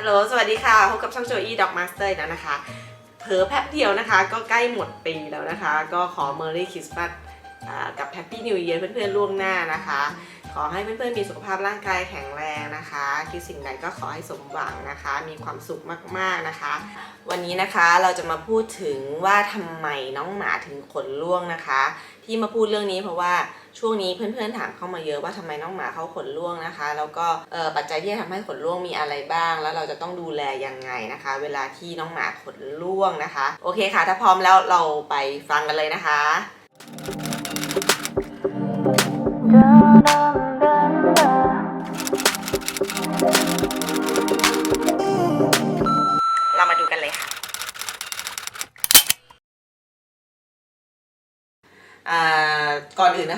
ฮัลโหล สวัสดีค่ะ พบกับช่องโจอี้ด็อกมาสเตอร์แล้วนะคะ เผลอแป๊บเดียวนะคะ ก็ใกล้หมดปีแล้วนะคะ ก็ขอ Merry Christmas อ่ากับ Happy New Year เพื่อนๆล่วงหน้านะคะ อให้เพื่อนๆมีสุขภาพร่างกายแข็งแรงนะคะ คิดสิ่งใดก็ขอให้สมหวังนะคะ มีความสุขมากๆนะคะ วันนี้นะคะเราจะมาพูดถึงว่าทำไมน้องหมาถึงขนร่วงนะคะ ที่มาพูดเรื่องนี้เพราะว่าช่วงนี้เพื่อนๆถามเข้ามาเยอะว่าทำไมน้องหมาเขาขนร่วงนะคะ แล้วก็ปัจจัยที่จะทำให้ขนร่วงมีอะไรบ้าง แล้วเราจะต้องดูแลยังไงนะคะ เวลาที่น้องหมาขนร่วงนะคะ โอเคค่ะ ถ้าพร้อมแล้วเราไปฟังกันเลยนะคะเ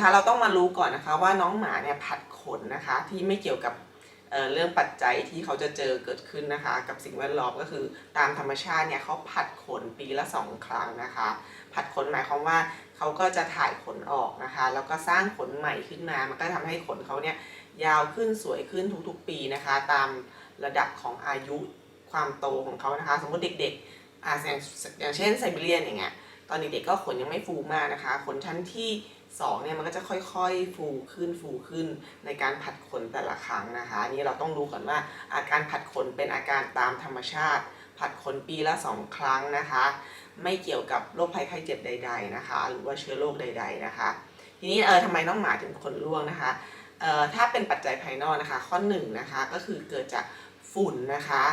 นะคะ เราต้องมารู้ก่อนนะคะว่าน้องหมาเนี่ยผัดขนนะคะที่ไม่เกี่ยวกับเเรื่องปัจจัยที่เขาจะเจอเกิดขึ้นนะคะ กับสิ่งแวดล้อมก็คือตามธรรมชาติเนี่ยเขาผัดขนปีละสองครั้งนะคะ ผัดขนหมายความว่าเขาก็จะถ่ายขนออกนะคะ แล้วก็สร้างขนใหม่ขึ้นมา มันก็ทำให้ขนเขาเนี่ยยาวขึ้นสวยขึ้นทุกๆปีนะคะ ตามระดับของอายุความโตของเขานะคะ สมมติเด็กๆอาอย่างอย่างเช่นไซบีเรียนอย่างเงี้ยตอนเด็กๆก็ขนยังไม่ฟูมากนะคะ ขนชั้นที่ 2เนี่ยมันก็จะค่อยๆ ฟูขึ้นฟูขึ้นในการผัดขนแต่ละครั้งนะคะอันนี้เราต้องรู้ก่อนว่าอาการผัดขนเป็นอาการตามธรรมชาติ ผัดขนปีละ 2 ครั้งนะคะ ไม่เกี่ยวกับโรคภัยไข้เจ็บใด ๆนะคะ หรือว่าเชื้อโรคใด ๆนะคะ ทีนี้เออทำไมน้องหมาถึงขนร่วงนะคะเอ่อถ้าเป็นปัจจัยภายนอกนะคะ ข้อหนึ่งนะคะก็คือเกิดจากฝุ่นนะคะ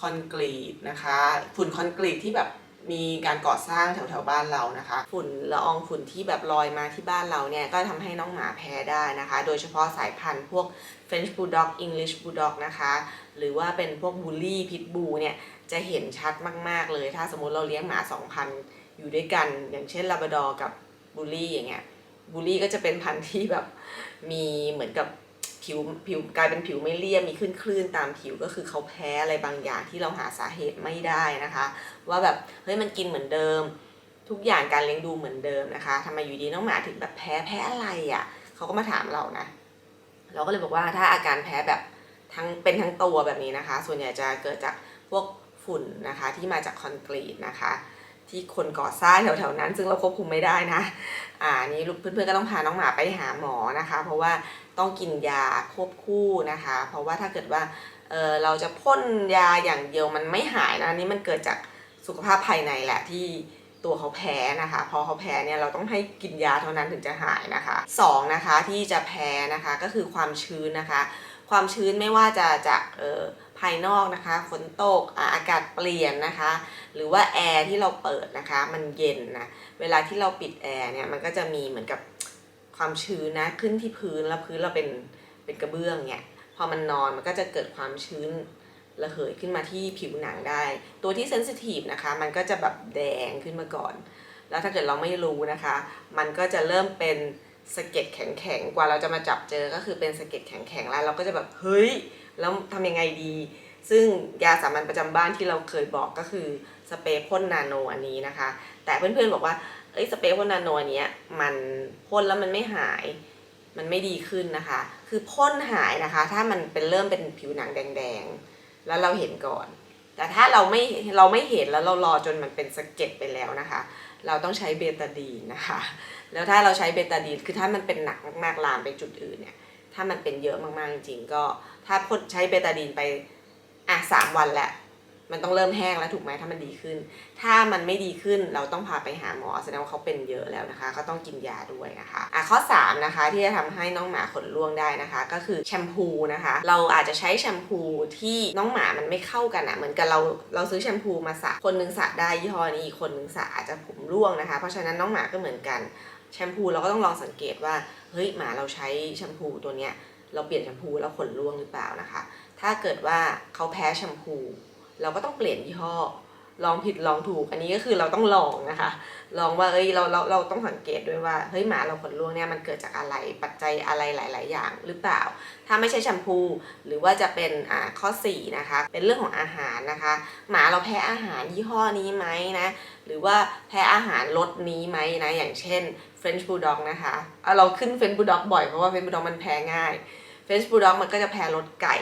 คอนกรีตนะคะ ฝุ่นคอนกรีตที่แบบ มีการก่อสร้างแถวๆบ้านเรานะคะ ฝุ่นละอองฝุ่นที่แบบลอยมาที่บ้านเราเนี่ยก็ทำให้น้องหมาแพ้ได้นะคะ โดยเฉพาะสายพันธุ์พวก French Bulldog English Bulldog นะคะ หรือว่าเป็นพวกบูลลี่พิทบูเนี่ยจะเห็นชัดมากๆเลย ถ้าสมมุติเราเลี้ยงหมา 2,000 อยู่ด้วยกัน อย่างเช่นลาบราดอร์กับบูลลี่อย่างเงี้ยบูลลี่ก็จะเป็นพันธุ์ที่แบบมีเหมือนกับ ผิวผิวกลายเป็นผิวไม่เรียบมีขึ้นคลื่นตามผิวก็คือเขาแพ้อะไรบางอย่างที่เราหาสาเหตุไม่ได้นะคะ ว่าแบบเฮ้ยมันกินเหมือนเดิม ทุกอย่างการเลี้ยงดูเหมือนเดิมนะคะทำไมอยู่ดีน้องหมาถึงแบบแพ้แพ้อะไรอะ่ะเขาก็มาถามเรานะเราก็เลยบอกว่าถ้าอาการแพ้แบบทั้งเป็นทั้งตัวแบบนี้นะคะ ส่วนใหญ่จะเกิดจากพวกฝุ่นนะคะที่มาจากคอนกรีตนะคะ ที่คนก่อสร้างแถวๆนั้น ซึ่งเราควบคุมไม่ได้นะ อ่านี่เพื่อนๆก็ต้องพาน้องหมาไปหาหมอนะคะ เพราะว่า ต้องกินยาควบคู่นะคะ เพราะว่าถ้าเกิดว่าเเราจะพ่นยาอย่างเดียวมันไม่หายนะนี่มันเกิดจากสุขภาพภายในแหละที่ตัวเขาแพ้นะคะ พอเขาแพ้เนี่ยเราต้องให้กินยาเท่านั้นถึงจะหายนะคะสองนะคะที่จะแพ้นะคะก็คือความชื้นนะคะ ความชื้นไม่ว่าจะจากภายนอกนะคะฝนตกอากาศเปลี่ยนนะคะ หรือว่าแอร์ที่เราเปิดนะคะ มันเย็นนะเวลาที่เราปิดแอร์เนี่ยมันก็จะมีเหมือนกับ ความชื้นนะขึ้นที่พื้นแล้วพื้นเราเป็นเป็นกระเบื้องเนี่ยพอมันนอนมันก็จะเกิดความชื้นระเหยขึ้นมาที่ผิวหนังได้ ตัวที่เซนซิทีฟนะคะ มันก็จะแบบแดงขึ้นมาก่อน แล้วถ้าเกิดเราไม่รู้นะคะ มันก็จะเริ่มเป็นสะเก็ดแข็งๆ กว่าเราจะมาจับเจอก็คือเป็นสะเก็ดแข็งๆ แล้วเราก็จะแบบเฮ้ย แล้วทำยังไงดี ซึ่งยาสามัญประจำบ้านที่เราเคยบอกก็คือสเปรย์พ่นนาโนอันนี้นะคะ แต่เพื่อนๆบอกว่า เอ้ยสเปรย์พ่นนาโนเนี้ยมันพ่นแล้วมันไม่หาย มันไม่ดีขึ้นนะคะ คือพ่นหายนะคะ ถ้ามันเป็นเริ่มเป็นผิวหนังแดงๆ แล้วเราเห็นก่อน แต่ถ้าเราไม่เราไม่เห็นแล้วเรารอจนมันเป็นสะเก็ดไปแล้วนะคะ เราต้องใช้เบตาดีนนะคะ แล้วถ้าเราใช้เบตาดีนคือถ้ามันเป็นหนักมากๆลามไปจุดอื่นเนี่ยถ้ามันเป็นเยอะมากๆจริงๆก็ถ้าพ่นใช้เบตาดีนไปอะสามวันแหละ มันต้องเริ่มแห้งแล้วถูกไหมถ้ามันดีขึ้น ถ้ามันไม่ดีขึ้นเราต้องพาไปหาหมอแสดงว่าเขาเป็นเยอะแล้วนะคะ ก็ต้องกินยาด้วยนะคะอะข้อ 3 นะคะ ที่จะทำให้น้องหมาขนร่วงได้นะคะ ก็คือแชมพูนะคะ เราอาจจะใช้แชมพูที่น้องหมามันไม่เข้ากันอะเหมือนกับเราเราซื้อแชมพูมาสระคนหนึงสระได้ยี่ห้อนี้อีกคนหนึงสระอาจจะผมร่วงนะคะ เพราะฉะนั้นน้องหมาก็เหมือนกันแชมพูเราก็ต้องลองสังเกตว่าเฮ้ยหมาเราใช้แชมพูตัวเนี้ยเราเปลี่ยนแชมพูแล้วขนร่วงหรือเปล่านะคะ ถ้าเกิดว่าเขาแพ้แชมพู เราก็ต้องเปลี่ยนยี่ห้อ ลองผิดลองถูก อันนี้ก็คือเราต้องลองนะคะ ลองว่าเอ้ยเราเราเราต้องสังเกตด้วยว่าเฮ้ยหมาเราขนร่วงเนี่ยมันเกิดจากอะไรปัจจัยอะไรหลาย ๆ อย่างหรือเปล่า ถ้าไม่ใช่แชมพูหรือว่าจะเป็นอ่าข้อ4นะคะเป็นเรื่องของอาหารนะคะ หมาเราแพ้อาหารยี่ห้อนี้ไหมนะหรือว่าแพ้อาหารรสนี้ไหมนะอย่างเช่น French Bulldog นะคะเอาเราขึ้น French Bulldog บ่อยเพราะว่า French Bulldog มันแพ้ง่าย French Bulldog มันก็จะแพ้รสไก่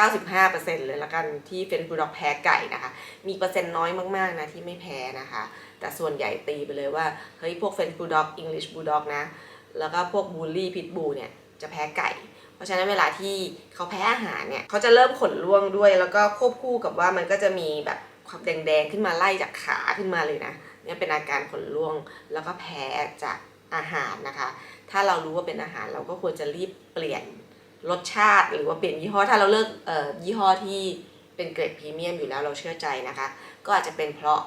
95%เลยละกันที่เป็นบูลด็อกแพ้ไก่นะคะ มีเปอร์เซ็นต์น้อยมากๆนะที่ไม่แพ้นะคะ แต่ส่วนใหญ่ตีไปเลยว่า เฮ้ยพวกเฟนบูลด็อกอังกฤษบูลด็อกนะ แล้วก็พวกบูลลี่พิทบูเนี่ยจะแพ้ไก่ เพราะฉะนั้นเวลาที่เขาแพ้อาหารเนี่ยเขาจะเริ่มขนร่วงด้วย แล้วก็ควบคู่กับว่ามันก็จะมีแบบความแดงๆขึ้นมาไล่จากขาขึ้นมาเลยนะเนี่ยเป็นอาการขนร่วงแล้วก็แพ้จากอาหารนะคะ ถ้าเรารู้ว่าเป็นอาหารเราก็ควรจะรีบเปลี่ยน รสชาติหรือว่าเปลี่ยนยี่ห้อถ้าเราเลือกเอ่อยี่ห้อที่เป็นเกรดพรีเมียมอยู่แล้วเราเชื่อใจนะคะ ก็อาจจะเป็นเพราะ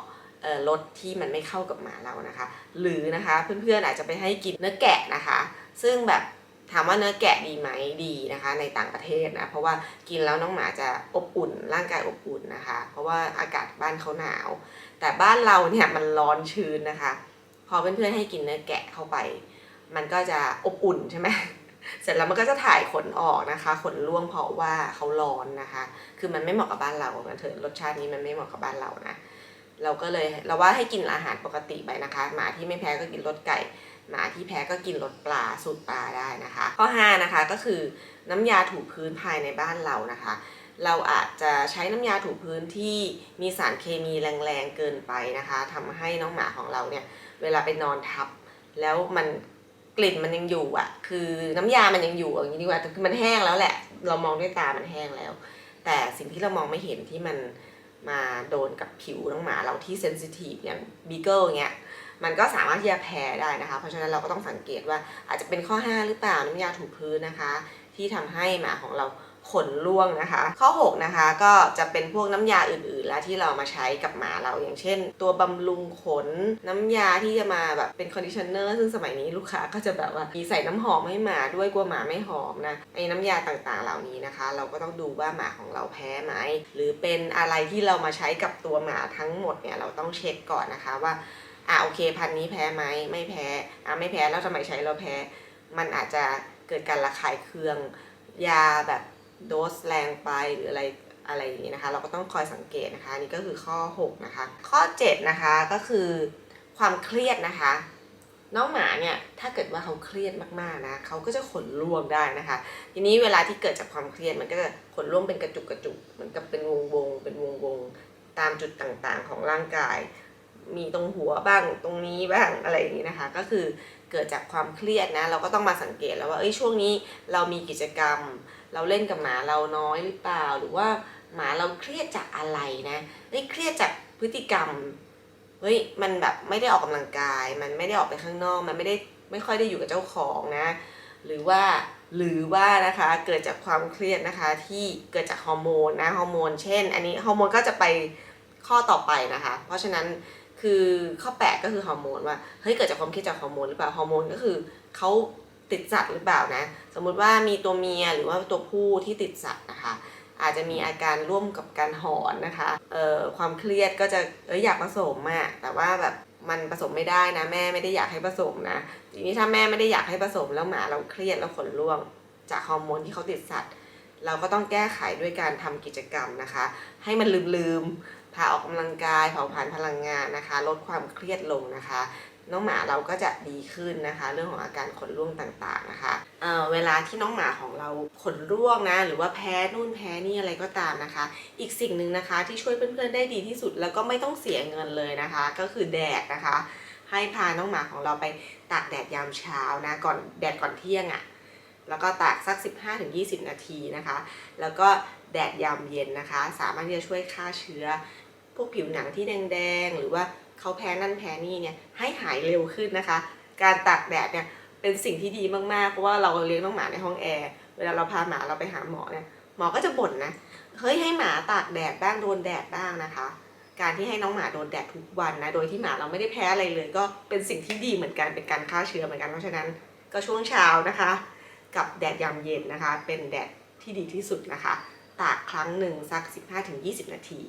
รสที่มันไม่เข้ากับหมาเรานะคะ หรือนะคะเพื่อนๆอาจจะไปให้กินเนื้อแกะนะคะ ซึ่งแบบถามว่าเนื้อแกะดีไหมดีนะคะ ในต่างประเทศนะเพราะว่ากินแล้วน้องหมาจะอบอุ่น ร่างกายอบอุ่นนะคะ เพราะว่าอากาศบ้านเขาหนาว แต่บ้านเราเนี่ยมันร้อนชื้นนะคะ พอเพื่อนๆให้กินเนื้อแกะเข้าไป มันก็จะอบอุ่นใช่ไหม เสร็จแล้วมันก็จะถ่ายขนออกนะคะ ขนร่วงเพราะว่าเขาร้อนนะคะ คือมันไม่เหมาะกับบ้านเรานเถอะรสชาตินี้มันไม่เหมาะกับบ้านเรานะ เราก็เลยเราว่าให้กินอาหารปกติไปนะคะ หมาที่ไม่แพ้ก็กินรสไก่ หมาที่แพ้ก็กินรสปลาสูตรปลาได้นะคะ ข้อ 5 นะคะก็คือน้ำยาถูพื้นภายในบ้านเรานะคะ เราอาจจะใช้น้ำยาถูพื้นที่มีสารเคมีแรงๆเกินไปนะคะทำให้น้องหมาของเราเนี่ยเวลาไปนอนทับแล้วมัน กลิ่นมันยังอยู่อะ คือน้ำยามันยังอยู่อย่างนี้ดีกว่าแต่คือมันแห้งแล้วแหละ เรามองด้วยตามันแห้งแล้ว แต่สิ่งที่เรามองไม่เห็นที่มันมาโดนกับผิวน้องหมาเราที่เซนซิทีฟอย่างบีเกิลเงี้ยมันก็สามารถที่จะแพ้ได้นะคะ เพราะฉะนั้นเราก็ต้องสังเกตว่าอาจจะเป็นข้อ 5 หรือเปล่าน้ำยาถูพื้นนะคะ ที่ทำให้หมาของเรา ขนร่วงนะคะ ข้อ 6 นะคะก็จะเป็นพวกน้ำยาอื่นๆ แล้วที่เรามาใช้กับหมาเราอย่างเช่น ตัวบำรุงขนน้ำยาที่จะมาแบบเป็นคอนดิชเนอร์ซึ่งสมัยนี้ลูกค้าก็จะแบบว่ามีใส่น้ำหอมให้หมาด้วยกลัวหมาไม่หอมนะไอ้น้ำยาต่างๆ เหล่านี้นะคะ เราก็ต้องดูว่าหมาของเราแพ้ไหมหรือเป็นอะไรที่เรามาใช้กับตัวหมาทั้งหมดเนี่ยเราต้องเช็คก่อนนะคะว่าอะโอเคพันนี้แพ้ไหมไม่แพ้อะไม่แพ้แล้วทำไมใช้เราแพ้ มันอาจจะเกิดการระคายเคืองยาแบบ โดสแรงไปหรืออะไรอะไรอย่างนี้นะคะ เราก็ต้องคอยสังเกตนะคะนี่ก็คือข้อ 6 นะคะ ข้อ 7 นะคะก็คือความเครียดนะคะ น้องหมาเนี่ยถ้าเกิดว่าเขาเครียดมากๆนะเขาก็จะขนร่วงได้นะคะ ทีนี้เวลาที่เกิดจากความเครียดมันก็จะขนร่วงเป็นกระจุกกระจุกเหมือนกับเป็นวงวงเป็นวงวงตามจุดต่างๆ ของร่างกาย มีตรงหัวบ้างตรงนี้บ้างอะไรอย่างนี้นะคะ ก็คือเกิดจากความเครียดนะเราก็ต้องมาสังเกตแล้วว่าเอ้ยช่วงนี้เรามีกิจกรรม เราเล่นกับหมาเราน้อยหรือเปล่า หรือว่าหมาเราเครียดจากอะไรนะเฮ้ยเครียดจากพฤติกรรมเฮ้ยมันแบบไม่ได้ออกกำลังกาย มันไม่ได้ออกไปข้างนอก มันไม่ได้ไม่ค่อยได้อยู่กับเจ้าของนะ หรือว่าหรือว่านะคะเกิดจากความเครียดนะคะที่เกิดจากฮอร์โมนนะฮอร์โมนเช่น อันนี้ฮอร์โมนก็จะไปข้อต่อไปนะคะ เพราะฉะนั้นคือข้อแปดก็คือฮอร์โมนว่าเฮ้ยเกิดจากความเครียดจากฮอร์โมนหรือเปล่าฮอร์โมนก็คือเขา ติดสัตว์หรือเปล่านะ สมมุติว่ามีตัวเมียหรือว่าตัวผู้ที่ติดสัตว์นะคะ อาจจะมีอาการร่วมกับการหอนนะคะเอ่อความเครียดก็จะเอยอยากผสมอะแต่ว่าแบบมันผสมไม่ได้นะแม่ไม่ได้อยากให้ผสมนะทีนี้ถ้าแม่ไม่ได้อยากให้ผสมแล้วหมาเราเครียดแล้วขนร่วง จากฮอร์โมนที่เขาติดสัตว์ เราก็ต้องแก้ไขด้วยการทำกิจกรรมนะคะ ให้มันลืมๆพาออกกำลังกายเผาผลาญพลังงานนะคะ ลดความเครียดลงนะคะ น้องหมาเราก็จะดีขึ้นนะคะ เรื่องของอาการขนร่วงต่างๆนะคะเเวลาที่น้องหมาของเราขนร่วงนะหรือว่าแพ้นู่นแพ้นี่อะไรก็ตามนะคะ อีกสิ่งหนึ่งนะคะที่ช่วยเพื่อนๆได้ดีที่สุดแล้วก็ไม่ต้องเสียเงินเลยนะคะ ก็คือแดดนะคะ ให้พาน้องหมาของเราไปตากแดดยามเช้านะก่อนแดดก่อนเที่ยงอะ่ะแล้วก็ตากสัก 15-20 นาทีนะคะ แล้วก็แดดยามเย็นนะคะ สามารถที่จะช่วยฆ่าเชื้อ พวกผิวหนังที่แดงๆ หรือว่า เขาแพ้นั่นแพ้นี่เนี่ยให้หายเร็วขึ้นนะคะ การตากแดดเนี่ยเป็นสิ่งที่ดีมากๆ เพราะว่าเราเลี้ยงน้องหมาในห้องแอร์เวลาเราพาหมาเราไปหาหมอเนี่ยหมอก็จะบ่นนะเฮ้ยให้หมาตากแดดบ้างโดนแดดบ้างนะคะ การที่ให้น้องหมาโดนแดดทุกวันนะโดยที่หมาเราไม่ได้แพ้อะไรเลย ก็เป็นสิ่งที่ดีเหมือนกันเป็นการฆ่าเชื้อเหมือนกันเพราะฉะนั้นก็ช่วงเช้านะคะ กับแดดยามเย็นนะคะ เป็นแดดที่ดีที่สุดนะคะ ตากครั้งหนึ่งสัก 15-20 นาที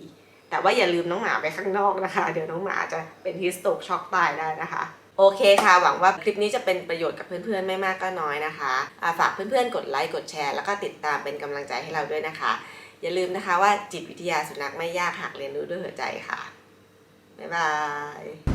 แต่ว่าอย่าลืมน้องหมาไปข้างนอกนะคะ เดี๋ยวน้องหมาจะเป็นฮิสโตกช็อกตายได้นะคะโอเคค่ะ หวังว่าคลิปนี้จะเป็นประโยชน์กับเพื่อนๆ ไม่มากก็น้อยนะคะาฝากเพื่อนๆ กดไลค์ กดแชร์ แล้วก็ติดตามเป็นกำลังใจให้เราด้วยนะคะ อย่าลืมนะคะว่าจิตวิทยาสุนัขไม่ยากหากเรียนรู้ด้วยหัวใจค่ะ บ๊ายบาย